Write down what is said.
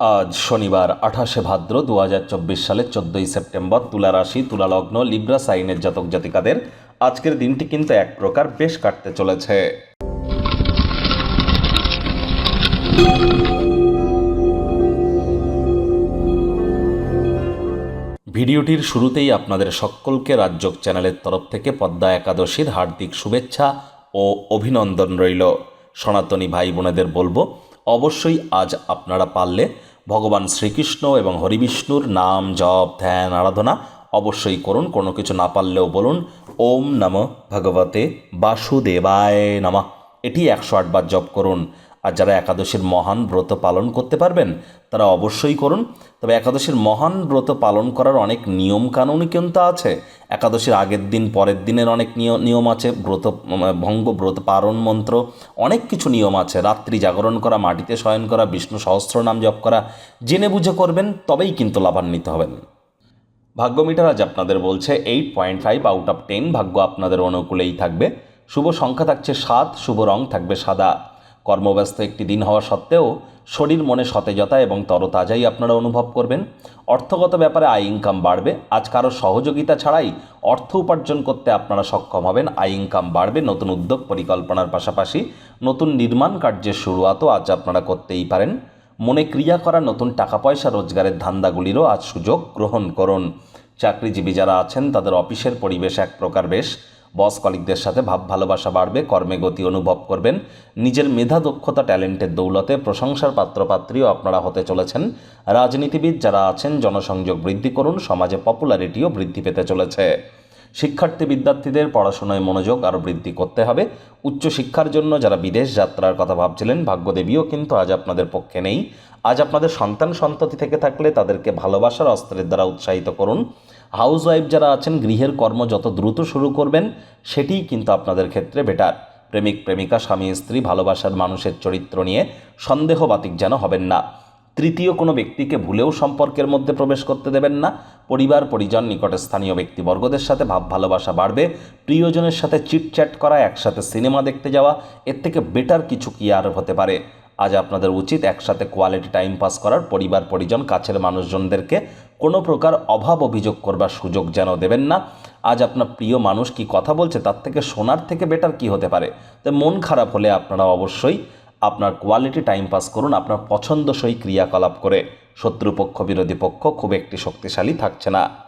আজ শনিবার, আঠাশে ভাদ্র দু হাজার চব্বিশ সালের চোদ্দোই সেপ্টেম্বর তুলা রাশি, তুলা লগ্ন, লিব্রা সাইনের জাতক জাতিকাদের আজকের দিনটি কিন্তু এক প্রকার বেশ কাটতে চলেছে। ভিডিওটির শুরুতেই আপনাদের সকলকে রাজ্যক চ্যানেলের তরফ থেকে পদ্মা একাদশীর হার্দিক শুভেচ্ছা ও অভিনন্দন রইল। সনাতনী ভাই বোনেদের বলব অবশ্যই আজ আপনারা পারলে ভগবান শ্রীকৃষ্ণ এবং হরিবিষ্ণুর নাম জপ, ধ্যান, আরাধনা অবশ্যই করুন। কোনো কিছু না পারলেও বলুন, ওম নম ভগবতে বাসুদেবায় নমঃ। এটি একশো আটবার জপ করুন। আর যারা একাদশীর মহান ব্রত পালন করতে পারবেন, তারা অবশ্যই করুন। তবে একাদশীর মহান ব্রত পালন করার অনেক নিয়ম কানুনই কিন্তু আছে। একাদশীর আগের দিন, পরের দিনের অনেক নিয়- নিয়ম আছে। ব্রত, ভঙ্গ, ব্রত পারণ মন্ত্র, অনেক কিছু নিয়ম আছে। রাত্রি জাগরণ করা, মাটিতে শয়ন করা, বিষ্ণু সহস্র নাম জপ করা, জেনে বুঝে করবেন, তবেই কিন্তু লাভান্বিত হবেন। ভাগ্য মিটার আজ আপনাদের বলছে eight point five out of ten ভাগ্য আপনাদের অনুকূলেই থাকবে। শুভ সংখ্যা থাকছে সাত, শুভ রং থাকবে সাদা। কর্মব্যস্ত একটি দিন হওয়া সত্ত্বেও শরীর মনে সতেজতা এবং তরতাজাই আপনারা অনুভব করবেন। অর্থগত ব্যাপারে আয় ইনকাম বাড়বে। আজ কারও সহযোগিতা ছাড়াই অর্থ উপার্জন করতে আপনারা সক্ষম হবেন। আয় ইনকাম বাড়বে। নতুন উদ্যোগ পরিকল্পনার পাশাপাশি নতুন নির্মাণ কার্যের শুরুয়াতও আজ আপনারা করতেই পারেন। মনে ক্রিয়া করা নতুন টাকা পয়সা রোজগারের ধান্দাগুলিরও আজ সুযোগ গ্রহণ করুন। চাকরিজীবী যারা আছেন, তাদের অফিসের পরিবেশ এক প্রকার বেশ। বস কলিকদের সাথে ভাব ভালোবাসা বাড়বে, কর্মে গতি অনুভব করবেন। নিজের মেধা, দক্ষতা, ট্যালেন্টের দৌলতে প্রশংসার পাত্রপাত্রীও আপনারা হতে চলেছেন। রাজনীতিবিদ যারা আছেন, জনসংযোগ বৃদ্ধি করুন, সমাজে পপুলারিটিও বৃদ্ধি পেতে চলেছে। শিক্ষার্থী বিদ্যার্থীদের পড়াশোনায় মনোযোগ আরও বৃদ্ধি করতে হবে। উচ্চশিক্ষার জন্য যারা বিদেশ যাত্রার কথা ভাবছিলেন, ভাগ্যদেবীও কিন্তু আজ আপনাদের পক্ষে নেই। আজ আপনাদের সন্তান সন্ততি থেকে থাকলে তাদেরকে ভালোবাসার অস্ত্রের দ্বারা উৎসাহিত করুন। হাউস ওয়াইফ যারা আছেন, গৃহের কর্ম যত দ্রুত শুরু করবেন সেটিই কিন্তু আপনাদের ক্ষেত্রে বেটার। প্রেমিক, প্রেমিকা, স্বামী, স্ত্রী, ভালোবাসার মানুষের চরিত্র নিয়ে সন্দেহবাতিক যেন হবেন না। তৃতীয় কোনো ব্যক্তিকে ভুলেও সম্পর্কের মধ্যে প্রবেশ করতে দেবেন না। পরিবার, পরিজন, নিকটে স্থানীয় ব্যক্তিবর্গদের সাথে ভাব, ভালোবাসা বাড়বে। প্রিয়জনের সাথে চিটচ্যাট করা, একসাথে সিনেমা দেখতে যাওয়া, এর থেকে বেটার কিছু কি আর হতে পারে? আজ আপনাদের উচিত একসাথে কোয়ালিটি টাইম পাস করার, পরিবার, পরিজন, কাছের মানুষজনদেরকে কোনো প্রকার অভাব অভিযোগ করবার সুযোগ যেন দেবেন না। আজ আপনার প্রিয় মানুষ কি কথা বলছে তার থেকে শোনার থেকে বেটার কি হতে পারে? তাই মন খারাপ হলে আপনারা অবশ্যই আপনার কোয়ালিটি টাইম পাস করুন, আপনার পছন্দসই ক্রিয়াকলাপ করে। শত্রুপক্ষ, বিরোধী পক্ষ খুব একটি শক্তিশালী থাকছে না।